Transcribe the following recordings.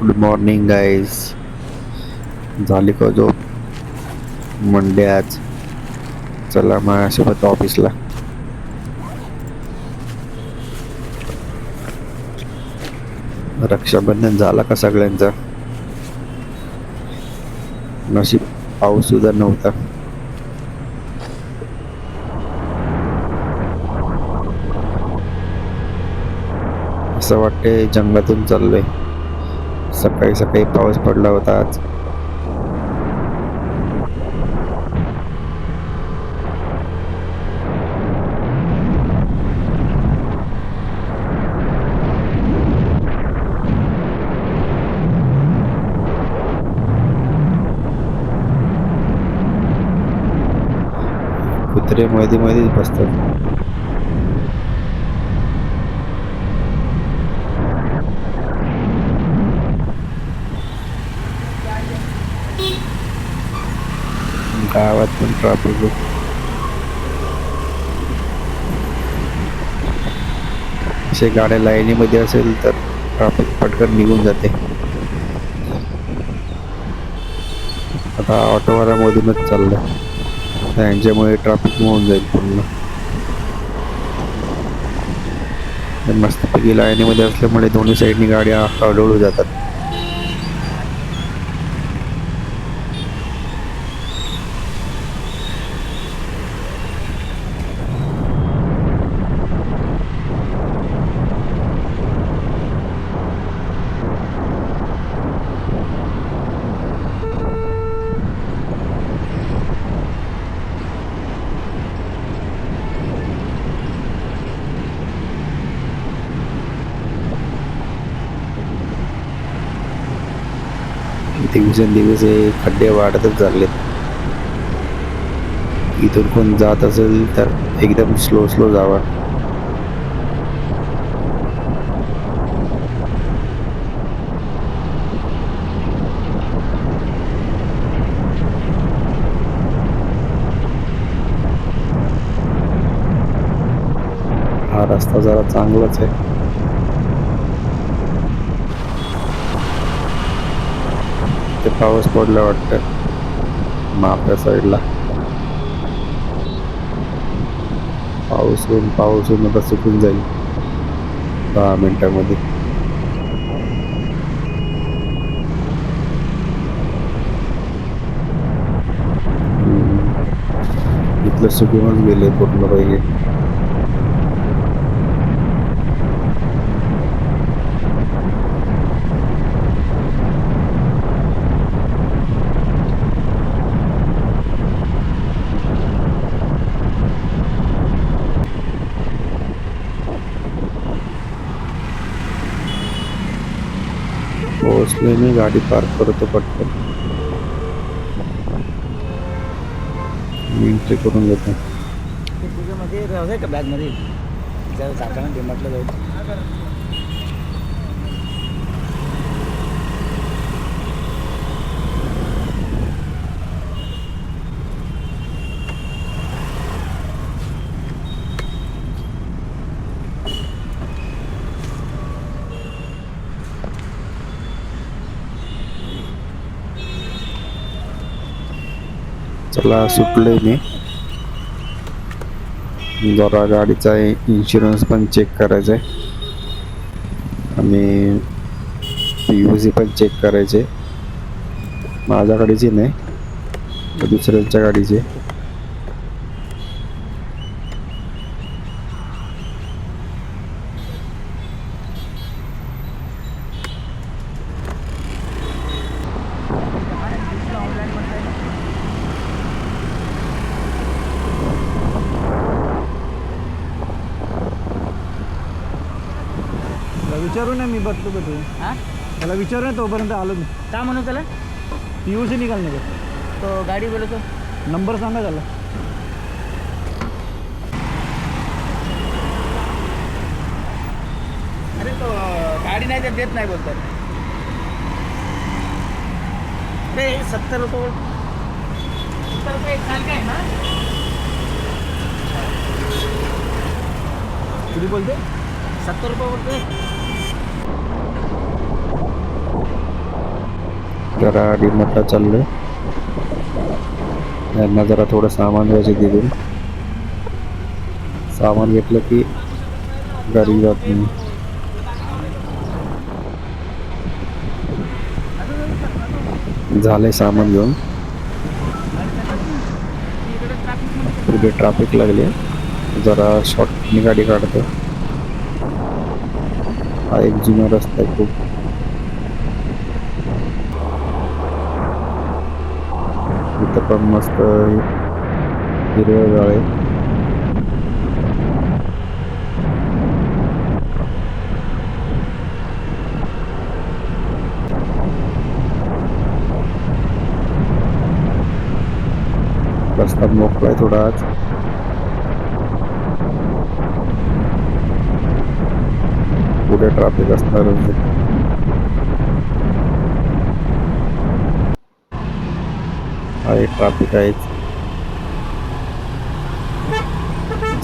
Good morning guys झाली का जो मंडे आज. चला माझ्यासोबत ऑफिसला रक्षाबंधन झाला का सगळ्यांचा? नशीब पाऊस सुद्धा नव्हता. असं वाटते जंगलातून चाललंय. सकाळी सकाळी पाऊस पडला होता आज. कुत्रे मध्ये मध्येच बसतात. गावात पण ट्रॅफिक असे गाड्या लाईनीमध्ये असेल तर ट्रॅफिक पटकन निघून जाते. आता ऑटोवाल्यामधूनच चाललं त्यांच्यामुळे ट्रॅफिक होऊन जाईल पूर्ण. मस्तपैकी लाईनीमध्ये असल्यामुळे दोन्ही साईडनी गाड्या हळूहळू जातात. दिवसेंदिवस हे खड्डे वाढतच चाललेत इथून कोण जात असेल तर एकदम स्लो स्लो जावा. हा रस्ता जरा चांगलाच आहे. ते पाऊस पडला वाटतं माप्या साईडला पाऊस होऊन पाऊस होऊन आता सुकून जाईल. दहा मिनिटामध्ये. इथलं सुकूनच गेले पूर्ण पाहिजे पोहोचले मी गाडी पार्क करतो पटकन. मी एंट्री करून घेतो. ते तुझ्यामध्ये राहू दे का बॅगमध्ये जर जाताना डिमार्टला जाऊ चला सुटलोय मी. जरा गाडीचा इन्शुरन्स पण चेक करायचा आहे आणि पी यू सी पण चेक करायचे माझ्या गाडीची नाही दुसऱ्यांच्या गाडीची त्याला विचारू ना मी बघतो का तू हां? त्याला विचारू ना तोपर्यंत आलो मी. का म्हणू त्याला? पी यू सी निघाल. नाही का तो गाडी बोलतो. नंबर सांगा त्याला. अरे तो गाडी नाही तर देत नाही बोलतात अरे सत्तर रुपये सत्तर रुपये एक साल काय ना किती बोलते? सत्तर रुपये बोलतोय. जरा डिमार्टला चाललंय. यांना जरा थोडं सामान घ्यायचे तिथून सामान घेतलं की घरी जात नाही. झालंय सामान घेऊन. पुढे ट्रॅफिक लागले जरा शॉर्टनी गाडी काढतो. हा एक जुना रस्ता आहे खूप. इथं पण मस्त हिरवे आहे. रस्ता मोकळा आहे थोडा आज. पुढे ट्रॅफिक असणारच. आहे. आहे. ट्रॅफिक आहेच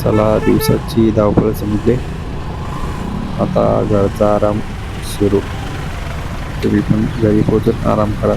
चला दिवसाची धावपळ संपली. आता घरचा आराम सुरू. तुम्ही पण घरी पोहोचून आराम करा.